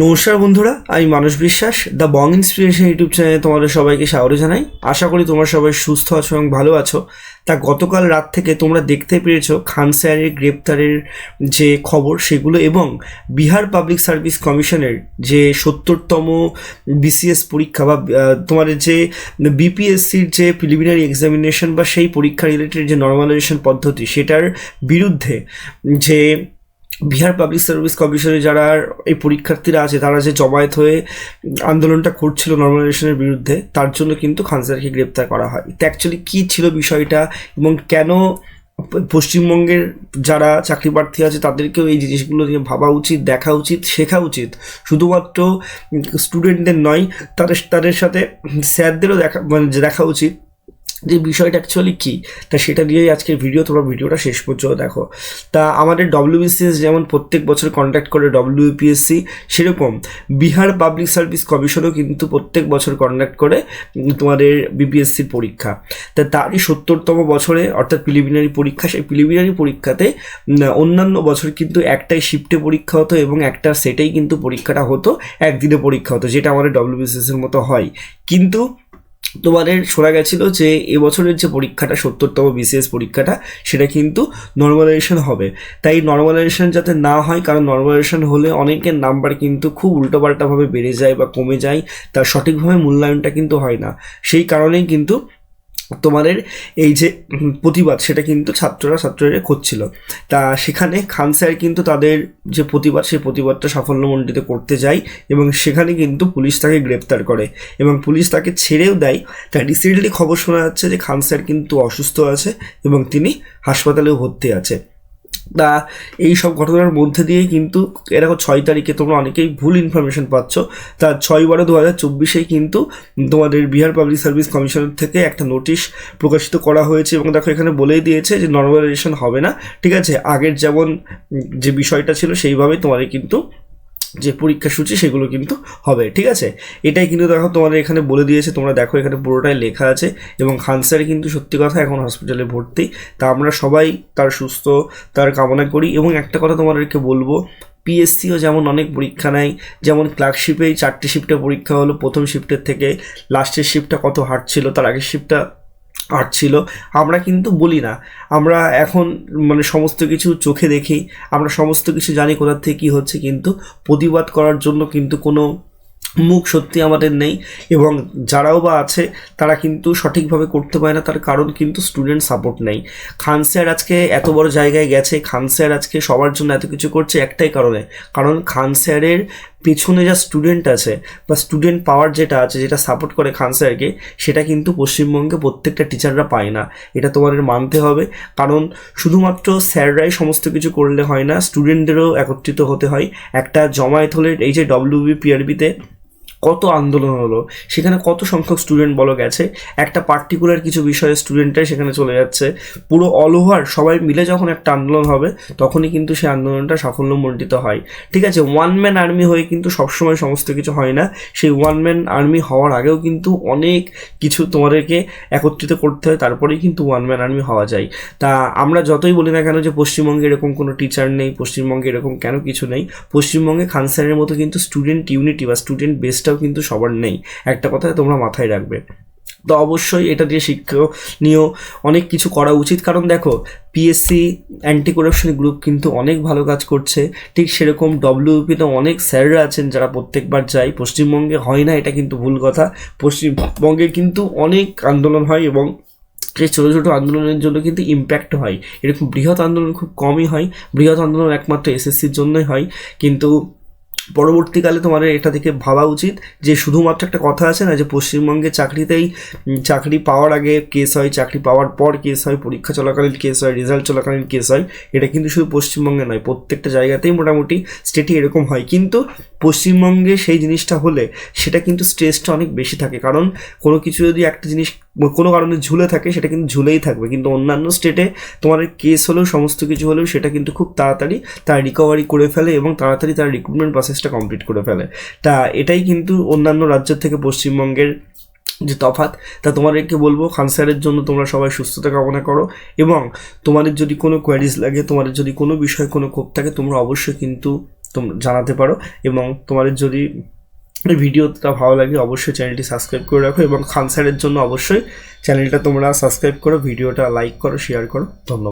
নমস্কার বন্ধুরা, আমি মানুষ বিশ্বাস দ্য বং ইন্সপিরেশন ইউটিউব চ্যানেলে তোমাদের সবাইকে স্বাগত জানাই। আশা করি তোমরা সবাই সুস্থ আছো এবং ভালো আছো। তা গতকাল রাত থেকে তোমরা দেখতে পেরেছ খান স্যারের গ্রেপ্তারের যে খবর, সেগুলো এবং বিহার পাবলিক সার্ভিস কমিশনের যে সত্তরতম বিসিএস পরীক্ষা বা তোমাদের যে বিপিএসসির যে প্রিলিমিনারি এক্সামিনেশন বা সেই পরীক্ষা রিলেটেড যে নর্মালাইজেশন পদ্ধতি, সেটার বিরুদ্ধে যে বিহার পাবলিক সার্ভিস কমিশনে যারা এই পরীক্ষার্থীরা আছে, তারা যে জমায়েত হয়ে আন্দোলনটা করছিল নর্মালাইজেশনের বিরুদ্ধে, তার জন্য কিন্তু খানসারকে গ্রেপ্তার করা হয়। তো অ্যাকচুয়ালি কী ছিল বিষয়টা এবং কেন পশ্চিমবঙ্গের যারা চাকরি প্রার্থী আছে, তাদেরকেও এই জিনিসগুলো নিয়ে ভাবা উচিত, দেখা উচিত, শেখা উচিত? শুধুমাত্র স্টুডেন্টদের নয়, তাদের তাদের সাথে স্যারদেরও দেখা মানে দেখা উচিত। যে বিষয়টা অ্যাকচুয়ালি কী, তা সেটা নিয়েই আজকের ভিডিও তোমরা ভিডিওটা শেষ পর্যন্ত দেখো। তা আমাদের ডব্লিউবিসিএস যেমন প্রত্যেক বছর কন্ট্যাক্ট করে ডব্লিউপিএসসি সেরকম বিহার পাবলিক সার্ভিস কমিশনও কিন্তু প্রত্যেক বছর কন্ডাক্ট করে তোমাদের বিপিএসসির পরীক্ষা। তা তারই সত্তরতম বছরে, অর্থাৎ প্রিলিমিনারি পরীক্ষা, সেই প্রিলিমিনারি পরীক্ষাতে অন্যান্য বছর কিন্তু একটাই শিফটে পরীক্ষা হতো এবং একটা সেটেই কিন্তু পরীক্ষাটা হতো, একদিনে পরীক্ষা হতো, যেটা আমাদের ডব্লিউবিসিএস এর মতো হয়। কিন্তু তোমাদের শোনা গেছিল যে এবছরের যে পরীক্ষাটা, সত্তরতম বিসিএস পরীক্ষাটা, সেটা কিন্তু নর্মালাইজেশন হবে। তাই নর্মালাইজেশন যাতে না হয়, কারণ নর্মালাইজেশন হলে অনেকের নাম্বার কিন্তু খুব উল্টোপাল্টাভাবে বেড়ে যায় বা কমে যায়, তার সঠিকভাবে মূল্যায়নটা কিন্তু হয় না। সেই কারণেই কিন্তু তোমাদের এই যে প্রতিবাদ, সেটা কিন্তু ছাত্ররা ছাত্রীরা করছিল। তা সেখানে খান স্যার কিন্তু তাদের যে প্রতিবাদ, সেই প্রতিবাদটা সাফল্যমণ্ডিত করতে যায় এবং সেখানে কিন্তু পুলিশ তাকে গ্রেপ্তার করে এবং পুলিশ তাকে ছেড়েও দেয়। তা রিসেন্টলি খবর শোনা যাচ্ছে যে খান স্যার কিন্তু অসুস্থ আছে এবং তিনি হাসপাতালেও ভর্তি আছে। তা এই সব ঘটনার মধ্যে দিয়ে কিন্তু এরকম ছয় তারিখে তোমরা অনেকেই ভুল ইনফরমেশন পাচ্ছ। তার ছয় বারো দু হাজার চব্বিশে কিন্তু তোমাদের বিহার পাবলিক সার্ভিস কমিশনের থেকে একটা নোটিশ প্রকাশিত করা হয়েছে এবং দেখো এখানে বলেই দিয়েছে যে নর্মালাইজেশন হবে না, ঠিক আছে? আগের যেমন যে বিষয়টা ছিল সেইভাবেই তোমাদের কিন্তু যে পরীক্ষা সূচি সেগুলো কিন্তু হবে, ঠিক আছে? এটাই কিন্তু দেখো তোমাদের এখানে বলে দিয়েছে, তোমরা দেখো এখানে পুরোটাই লেখা আছে এবং খান স্যার কিন্তু সত্যি কথা এখন হসপিটালে ভর্তি। তা আমরা সবাই তার সুস্থ, তার কামনা করি এবং একটা কথা তোমাদেরকে বলব পিএসসিও যেমন অনেক পরীক্ষা নেয়, যেমন ক্লার্কশিপেই চারটে শিফটে পরীক্ষা হলো, প্রথম শিফটের থেকে লাস্টের শিফটটা কত হার্ড ছিল, তার আগের শিফটটা আর্ট ছিল। আমরা কিন্তু বলি না। আমরা এখন মানে সমস্ত কিছু চোখে দেখি। আমরা সমস্ত কিছু জানি কোথার থেকে কী হচ্ছে, কিন্তু প্রতিবাদ করার জন্য কিন্তু কোনো মুখ সত্যি আমাদের নেই এবং যারাও বা আছে, তারা কিন্তু সঠিকভাবে করতে পারে না। তার কারণ কিন্তু স্টুডেন্ট সাপোর্ট নেই। খান স্যার আজকে এত বড় জায়গায় গেছে। খান স্যার আজকে সবার জন্য এত কিছু করছে একটাই কারণে। কারণ খান স্যারের পেছনে যা স্টুডেন্ট আছে বা স্টুডেন্ট পাওয়ার যেটা আছে, যেটা সাপোর্ট করে খান স্যারকে, সেটা কিন্তু পশ্চিমবঙ্গে প্রত্যেকটা টিচাররা পায় না। এটা তোমাদের মানতে হবে। কারণ শুধুমাত্র স্যাররাই সমস্ত কিছু করলে হয় না স্টুডেন্টদেরও একত্রিত হতে হয়। একটা জমায়েত হলে এই যে ডব্লিউবি পিআরবিতে কত আন্দোলন হলো, সেখানে কত সংখ্যক স্টুডেন্ট বলো গেছে, একটা পার্টিকুলার কিছু বিষয়ে স্টুডেন্টরাই সেখানে চলে যাচ্ছে, পুরো অল ওভার সবাই মিলে যখন একটা আন্দোলন হবে, তখনই কিন্তু সেই আন্দোলনটা সাফল্যমণ্ডিত হয়। ঠিক আছে ওয়ান ম্যান আর্মি হয়ে কিন্তু সবসময় সমস্ত কিছু হয় না, সেই ওয়ান ম্যান আর্মি হওয়ার আগেও কিন্তু অনেক কিছু তোমাদেরকে একত্রিত করতে হয়, তারপরেই কিন্তু ওয়ান ম্যান আর্মি হওয়া যায়। তা আমরা যতই বলি না কেন যে পশ্চিমবঙ্গে এরকম কোনো টিচার নেই, পশ্চিমবঙ্গে এরকম কেন কিছু নেই, পশ্চিমবঙ্গে খানসারের মতো কিন্তু স্টুডেন্ট ইউনিটি বা স্টুডেন্ট বেসটাও কিন্তু সবার নেই। একটা কথা তোমরা মাথায় রাখবে। তো অবশ্যই এটা দিয়ে শিক্ষণীয় অনেক কিছু করা উচিত। কারণ দেখো পিএসসি অ্যান্টি করাপশন গ্রুপ কিন্তু অনেক ভালো কাজ করছে। ঠিক সেরকম ডব্লিউপিতে অনেক স্যাররা আছেন যারা প্রত্যেকবার যায়। পশ্চিমবঙ্গে হয় না, এটা কিন্তু ভুল কথা। পশ্চিমবঙ্গে কিন্তু অনেক আন্দোলন হয় এবং সেই ছোটো ছোটো আন্দোলনের জন্য কিন্তু ইম্প্যাক্ট হয়। এরকম বৃহৎ আন্দোলন খুব কমই হয়। বৃহৎ আন্দোলন একমাত্র এসএসসির জন্যই হয়। কিন্তু পরবর্তীকালে তোমাদের এটা থেকে ভাবা উচিত যে শুধুমাত্র একটা কথা আছে না, যে পশ্চিমবঙ্গে চাকরিতেই চাকরি পাওয়ার আগে কেস হয়, চাকরি পাওয়ার পর কেস হয়, পরীক্ষা চলাকালীন কেস হয় রেজাল্ট চলাকালীন কেস হয়, এটা কিন্তু শুধু পশ্চিমবঙ্গে নয়, প্রত্যেকটা জায়গাতেই মোটামুটি স্টেটে এরকম হয়। কিন্তু পশ্চিমবঙ্গে সেই জিনিসটা হলে সেটা কিন্তু স্ট্রেসটা অনেক বেশি থাকে। কারণ কোনো কিছু যদি একটা জিনিস কোনো কারণে ঝুলে থাকে, সেটা কিন্তু ঝুলেই থাকবে। কিন্তু অন্যান্য স্টেটে তোমার কেস হলেও, সমস্ত কিছু হলেও, সেটা কিন্তু খুব তাড়াতাড়ি তার রিকভারি করে ফেলে এবং তাড়াতাড়ি তার রিক্রুটমেন্ট প্রসেসটা কমপ্লিট করে ফেলে। তা এটাই কিন্তু অন্যান্য রাজ্যের থেকে পশ্চিমবঙ্গের যে তফাৎ, তা তোমাদেরকে বলব, খান স্যারের জন্য তোমরা সবাই সুস্থতা কামনা করো এবং তোমাদের যদি কোনো কোয়ারিজ লাগে, তোমাদের যদি কোনো বিষয়ে কোনো ক্ষোভ থাকে, তোমরা অবশ্যই কিন্তু তোমরা জানাতে পারো এবং তোমাদের যদি এই ভিডিওটা ভালো লাগে অবশ্যই চ্যানেলটি সাবস্ক্রাইব করে রাখো এবং খান স্যারের জন্য অবশ্যই চ্যানেলটা তোমরা সাবস্ক্রাইব করো, ভিডিওটা লাইক করো শেয়ার করো। ধন্যবাদ।